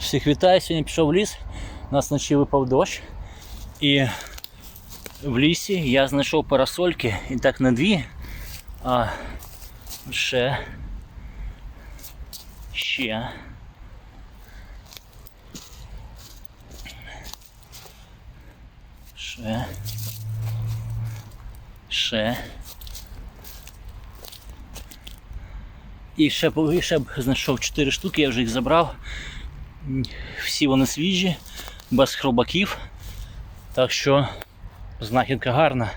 Всіх вітаю, сьогодні пішов в ліс, у нас вночі випав дощ. І в лісі я знайшов парасольки, і так не дві, а ще. Ще. Ще. Ще. І ще, б знайшов 4 штуки, я вже їх забрав. Всі вони свіжі, без хробаків. Так що знахідка гарна.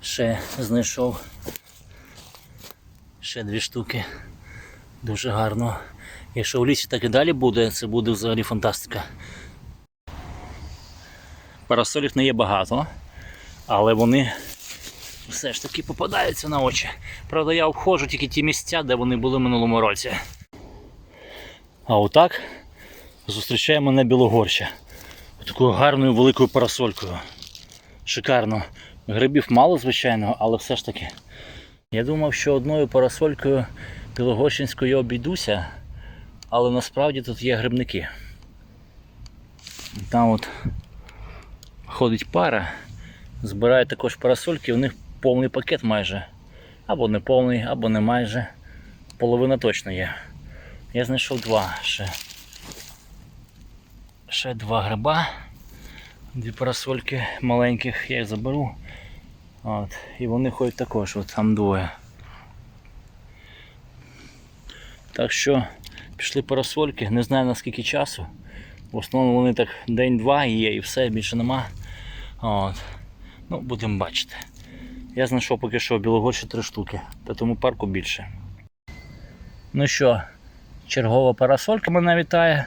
Ще знайшов ще дві штуки. Дуже гарно. Якщо в лісі так і далі буде, це буде взагалі фантастика. Парасолів не є багато, але вони все ж таки попадаються на очі. Правда, я обходжу тільки ті місця, де вони були минулому році. А отак зустрічає мене білогорща. Такою гарною великою парасолькою. Шикарно. Грибів мало, звичайно, але все ж таки. Я думав, що одною парасолькою білогорщинською обійдуся, але насправді тут є грибники. Там от ходить пара, збирає також парасольки, у них повний пакет майже. Або не повний, або не майже. Половина точно є. Я знайшов два ще. Ще два гриба. Дві парасольки маленьких я їх заберу. От. І вони ходять також, от там двоє. Так що пішли парасольки, не знаю наскільки часу. В основному вони так день-два є і все, більше нема. От. Ну, будемо бачити. Я знайшов поки що Білогорші три штуки, та тому парку більше. Ну що, чергова парасолька мене вітає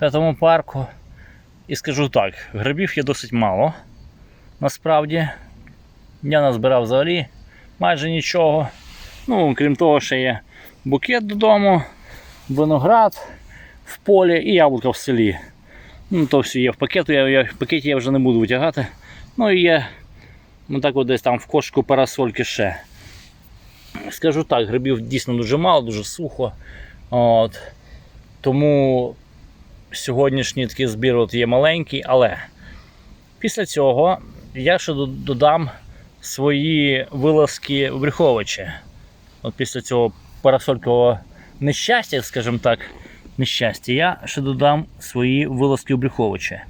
на тому парку. І скажу так, грибів є досить мало. Насправді. Я назбирав взагалі майже нічого. Ну, крім того, ще є букет додому, виноград в полі і яблука в селі. Ну, то все є в пакеті, я, я, в пакеті я вже не буду витягати. Ну і є ну, так от десь там в кошку парасольки ще. Скажу так, грибів дійсно дуже мало, дуже сухо. От. Тому сьогоднішній такий збір от є маленький, але після цього я ще додам свої вилазки в Брюховичі. От після цього парасолькового нещастя, скажімо так, нещастя, я ще додам свої вилазки в Брюховичі.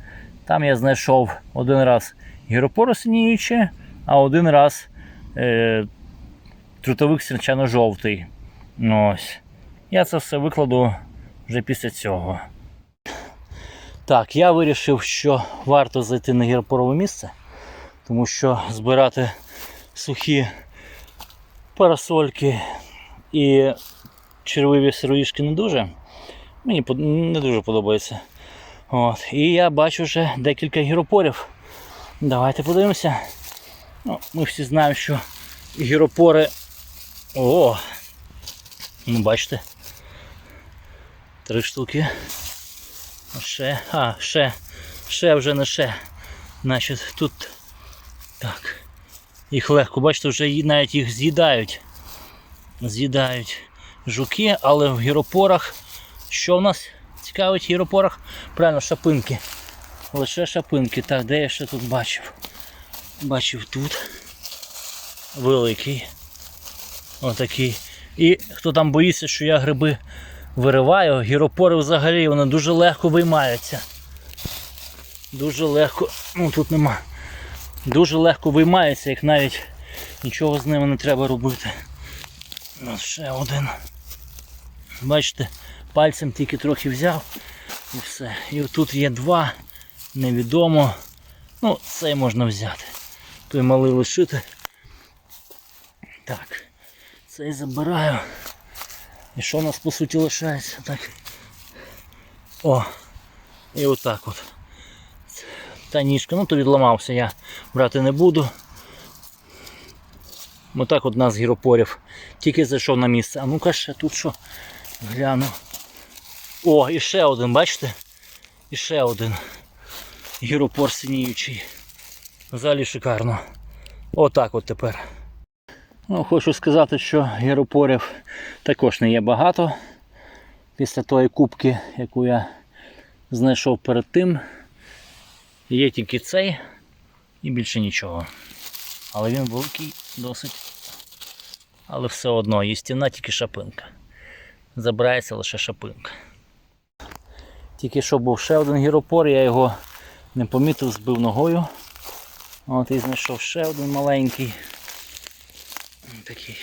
Там я знайшов один раз гіропору синіюче, а один раз е, трутовик сірчано-жовтий. Ну, Ось. Я це все викладу вже після цього. Так, я вирішив, що варто зайти на гіропорове місце, тому що збирати сухі парасольки і червиві сироїшки не дуже. Мені не дуже подобається. От. І я бачу вже декілька гіропорів. Давайте подивимося. Ну, ми всі знаємо, що гіропори. О! Ну, бачите. Три штуки. Ще, а, ще, ще вже не ще. Значить, тут так. Їх легко, бачите, вже навіть їх з'їдають. З'їдають жуки, але в гіропорах. Що в нас цікавить в гіропорах? Правильно, шапинки. Лише шапинки. Так, де я ще тут бачив? Бачив тут. Великий. Отакий. І хто там боїться, що я гриби вириваю, гіропори взагалі вони дуже легко виймаються. Дуже легко. Ну тут нема. Дуже легко виймаються, як навіть нічого з ними не треба робити. Ну, ще один. Бачите, пальцем тільки трохи взяв і все. І тут є два, невідомо. Ну, цей можна взяти. Той малий лишити. Так, цей забираю. І що у нас по суті лишається? Так. О! І отак от. Та ніжка, ну то відламався, я брати не буду. Отак от нас гіропорів. Тільки зайшов на місце. А ну-ка ще тут що? Гляну. О, і ще один, бачите? І ще один. Гіропор синіючий. Взагалі шикарно. Отак от тепер. Ну, хочу сказати, що гіропорів також не є багато. після тої кубки, яку я знайшов перед тим. Є тільки цей і більше нічого. Але він великий досить. Але все одно є стіна, тільки шапинка. Забирається лише шапинка. Тільки що був ще один гіропор, я його не помітив, збив ногою. От і знайшов ще один маленький. Такий.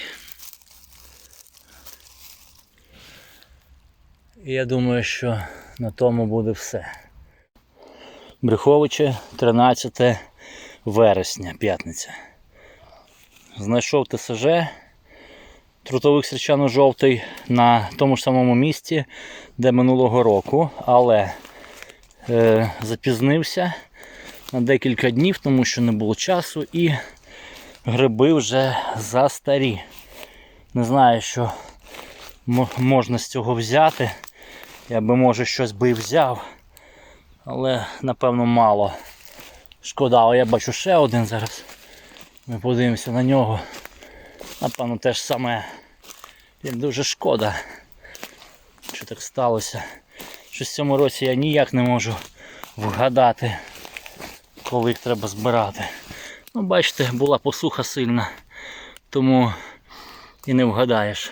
Я думаю, що на тому буде все. Бреховичі 13 вересня, п'ятниця. Знайшов ТСЖ трутовик срічано-жовтий на тому ж самому місці, де минулого року, але е, запізнився на декілька днів, тому що не було часу і гриби вже застарі. Не знаю, що можна з цього взяти. Я би може щось би і взяв, але напевно мало. Шкода, але я бачу ще один зараз. Ми подивимося на нього. Напевно, те ж саме. Він дуже шкода, що так сталося. Що в цьому році я ніяк не можу вгадати, коли їх треба збирати. Ну, бачите, була посуха сильна, тому і не вгадаєш.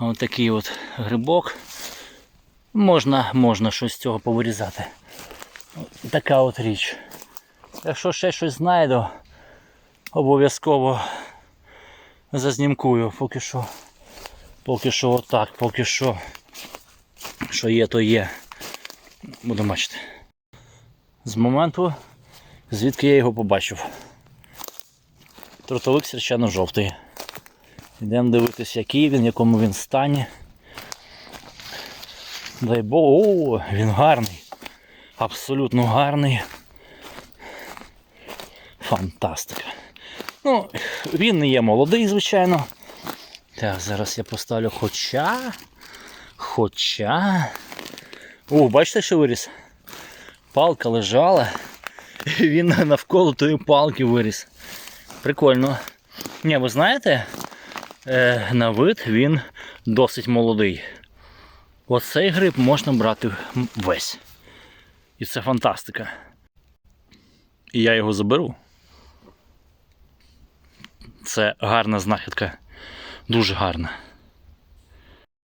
От такий от грибок. Можна, можна щось з цього повирізати. Така от річ. Якщо ще щось знайду, обов'язково зазнімкую. Поки що. Поки що отак, поки що. Що є, то є. Будемо бачити. З моменту, звідки я його побачив. Тротовик священно жовтий. Йдемо дивитися, який він, в якому він стані. Дай Бог, о, він гарний. Абсолютно гарний. Фантастика. Ну, він не є молодий, звичайно. Так, зараз я поставлю хоча. Хоча. О, бачите, що виріс? Палка лежала. І він навколо тої палки виріс. Прикольно. Ні, ви знаєте, е, на вид він досить молодий. Оцей гриб можна брати весь. І це фантастика. І я його заберу. Це гарна знахідка. Дуже гарна.